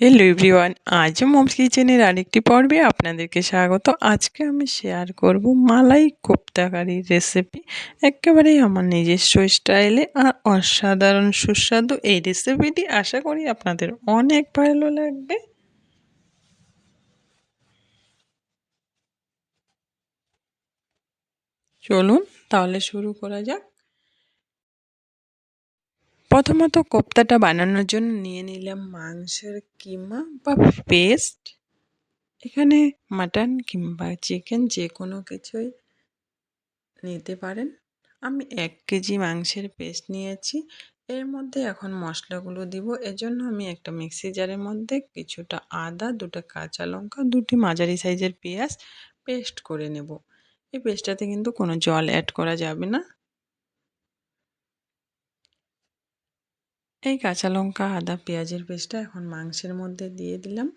Hello everyone আজ moms কিচেনের আরেকটি পর্বে আপনাদেরকে স্বাগত। আজকে আমি শেয়ার করব মালাই কোপ্তাকারির রেসিপি একেবারেই আমার নিজস্ব স্টাইলে আর অসাধারণ সুস্বাদু এই রেসিপিটি আশা করি আপনাদের অনেক ভালো লাগবে। চলুন তাহলে শুরু করা যাক। প্রথমত কোপ্তাটা বানানোর জন্য নিয়ে নিলাম মাংসের কিমা বা পেস্ট। এখানে মাটন কিংবা চিকেন যে কোনো কিছুই নিতে পারেন। আমি এক কেজি মাংসের পেস্ট নিয়েছি। এর মধ্যে এখন মশলাগুলো দিব। এজন্য আমি একটা মিক্সি জারের মধ্যে কিছুটা আদা, দুটো কাঁচা লঙ্কা, দুটি মাঝারি সাইজের পেঁয়াজ পেস্ট করে নেব। এই পেস্টটাতে কিন্তু কোনো জল অ্যাড করা যাবে না। এই কাঁচা লঙ্কা, আদা, পেঁয়াজের পেস্টটা এখন মাংসের মধ্যে দিয়ে দিলাম।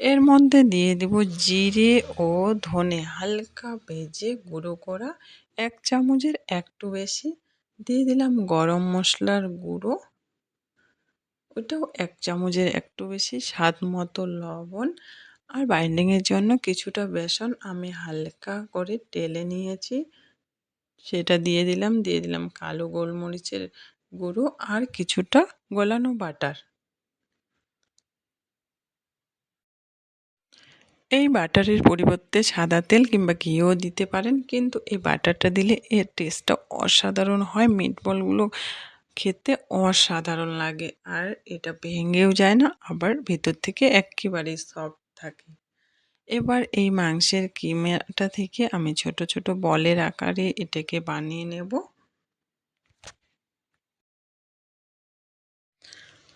এর মধ্যে দিয়ে দেব জিরে ও ধনে। হালকা ভেজে গুঁড়ো করা এক চামচের একটু বেশি। দিয়ে দিলাম গরম মশলার গুঁড়ো। ওটাও এক চামচের একটু বেশি, স্বাদ মতো লবণ। আর বাইন্ডিংয়ের জন্য কিছুটা বেসন আমি হালকা করে টেলে নিয়েছি। সেটা দিয়ে দিলাম দিয়ে দিলাম কালো গোলমরিচের গুঁড়ো আর কিছুটা গলানো বাটার। এই বাটারের পরিবর্তে সাদা তেল কিংবা ঘিও দিতে পারেন, কিন্তু এই বাটারটা দিলে এর টেস্টটা অসাধারণ হয়। মিটবলগুলো খেতে অসাধারণ লাগে, আর এটা ভেঙেও যায় না, আবার ভেতর থেকে একেবারেই সফট থাকে। এবার এই মাংসের কিমাটা থেকে আমি ছোট ছোট বলের আকারে এটাকে বানিয়ে নেব।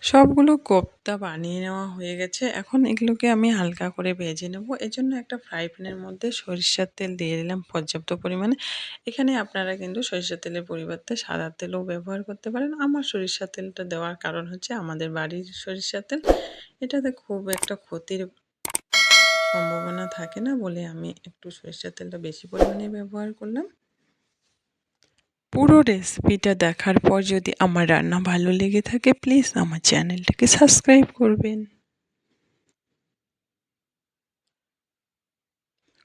সবগুলো কোপ্তা বানিয়ে নেওয়া হয়ে গেছে। এখন এগুলোকে আমি হালকা করে ভেজে নেব। এজন্য একটা ফ্রাই প্যানের মধ্যে সরিষার তেল দিয়ে দিলাম পর্যাপ্ত পরিমাণে। এখানে আপনারা কিন্তু সরিষার তেলের পরিবর্তে সাদা তেলও ব্যবহার করতে পারেন। আমার সরিষার তেলটা দেওয়ার কারণ হচ্ছে আমাদের বাড়ির সরিষার তেল। এটাতে খুব একটা ক্ষতির সম্ভাবনা থাকে না বলে আমি একটু সরিষার তেলটা বেশি পরিমাণে ব্যবহার করলাম। পুরো রেসিপিটা দেখার পর যদি আমার রান্না ভালো লেগে থাকে প্লিজ আমার চ্যানেলটাকে সাবস্ক্রাইব করবেন।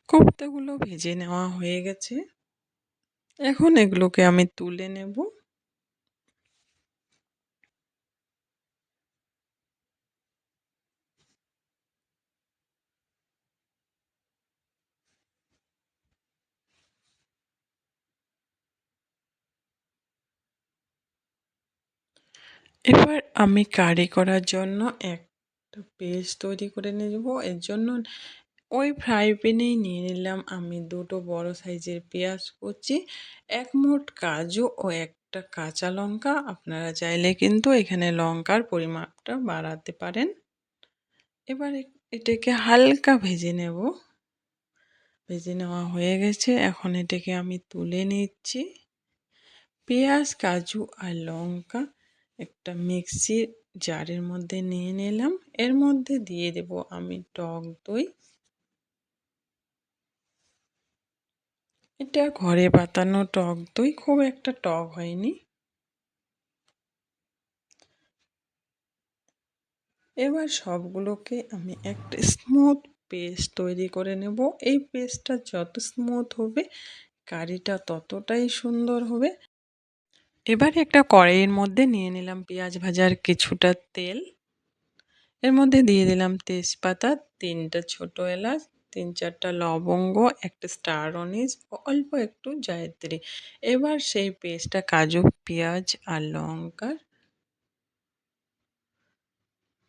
কোপ্তাগুলো ভেজে নেওয়া হয়ে গেছে। এখন এগুলোকে আমি তুলে নেব। এবার আমি কারি করার জন্য একটা পেস্ট তৈরি করে নেব। এর জন্য ওই ফ্রাই প্যানেই নিয়ে নিলাম আমি দুটো বড় সাইজের পেঁয়াজ কুচি, এক মুঠ কাজু ও একটা কাঁচা লঙ্কা। আপনারা চাইলে কিন্তু এখানে লঙ্কার পরিমাপটা বাড়াতে পারেন। এবার এটাকে হালকা ভেজে নেব। ভেজে নেওয়া হয়ে গেছে, এখন এটাকে আমি তুলে নিচ্ছি। পেঁয়াজ, কাজু আর লঙ্কা একটা মিক্সির জারের মধ্যে নিয়ে নিলাম। এর মধ্যে দিয়ে দেব আমি টক দই। এটা ঘরে পাতানো টক দই, খুব একটা টক হয়নি। এবার সবগুলোকে আমি একটা স্মুথ পেস্ট তৈরি করে নেব। এই পেস্টটা যত স্মুথ হবে, কারিটা ততটাই সুন্দর হবে। এবারে একটা কড়াইয়ের মধ্যে নিয়ে নিলাম পেঁয়াজ ভাজার কিছুটা তেল। এর মধ্যে দিয়ে দিলাম তেজপাতা, তিনটা ছোট এলাচ, তিন চারটা লবঙ্গ, একটা স্টার অনিজ অল্প একটু জায়ত্রী। এবার সেই পেস্টটা কাজু, পেঁয়াজ আর লঙ্কার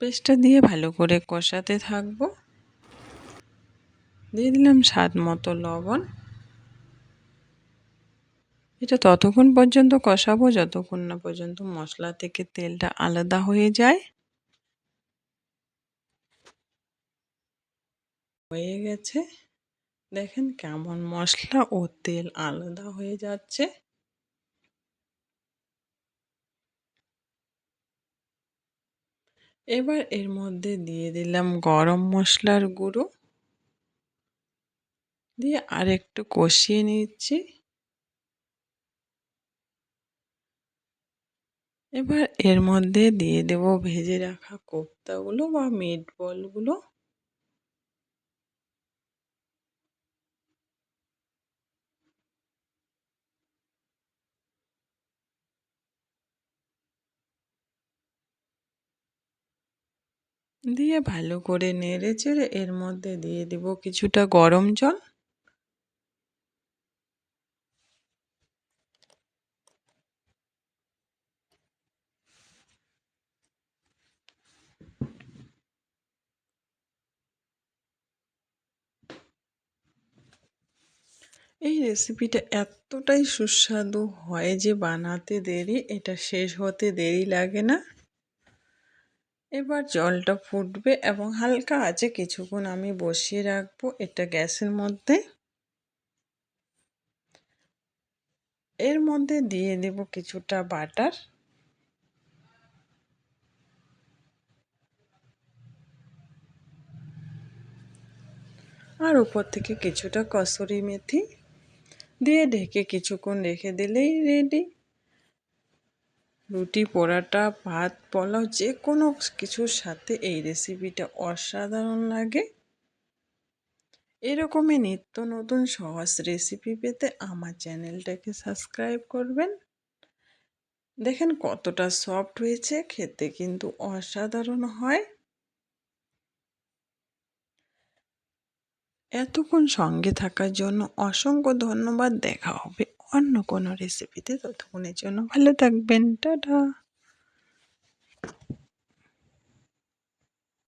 পেস্টটা দিয়ে ভালো করে কষাতে থাকব। দিয়ে দিলাম স্বাদ মতো লবণ। এটা ততক্ষণ পর্যন্ত কষাবো, যতক্ষণ না পর্যন্ত মশলা থেকে তেলটা আলাদা হয়ে যায়। হয়ে গেছে। দেখেন কেমন মশলা ও তেল আলাদা হয়ে যাচ্ছে। এবার এর মধ্যে দিয়ে দিলাম গরম মশলার গুঁড়ো। দিয়ে আর একটু কষিয়ে নিচ্ছি। এবার এর মধ্যে দিয়ে দেব ভেজে রাখা কোপ্তাগুলো বা মিট বলগুলো দিয়ে ভালো করে নেড়ে চেড়ে এর মধ্যে দিয়ে দেব কিছুটা গরম জল। এই রেসিপিটা এতটাই সুস্বাদু হয় যে বানাতে দেরি, এটা শেষ হতে দেরি লাগে না। এবার জলটা ফুটবে এবং হালকা আছে কিছুক্ষণ আমি বসিয়ে রাখব এটা গ্যাসের মধ্যে। এর মধ্যে দিয়ে দেব কিছুটা বাটার। আর উপর থেকে কিছুটা কসুরি মেথি। দিয়ে ঢেকে কিছুক্ষণ রেখে দিলেই রেডি রুটি, পরাটা, ভাত, পোলাও, যে কোনো কিছুর সাথে এই রেসিপিটা অসাধারণ লাগে। এরকমই নিত্য নতুন সহজ রেসিপি পেতে আমার চ্যানেলটাকে সাবস্ক্রাইব করবেন। দেখেন কতটা সফট হয়েছে, খেতে কিন্তু অসাধারণ হয়। এতক্ষণ সঙ্গে থাকার জন্য অসংখ্য ধন্যবাদ। দেখা হবে অন্য কোনো রেসিপিতে ততক্ষণের জন্য ভালো থাকবেন। টাটা।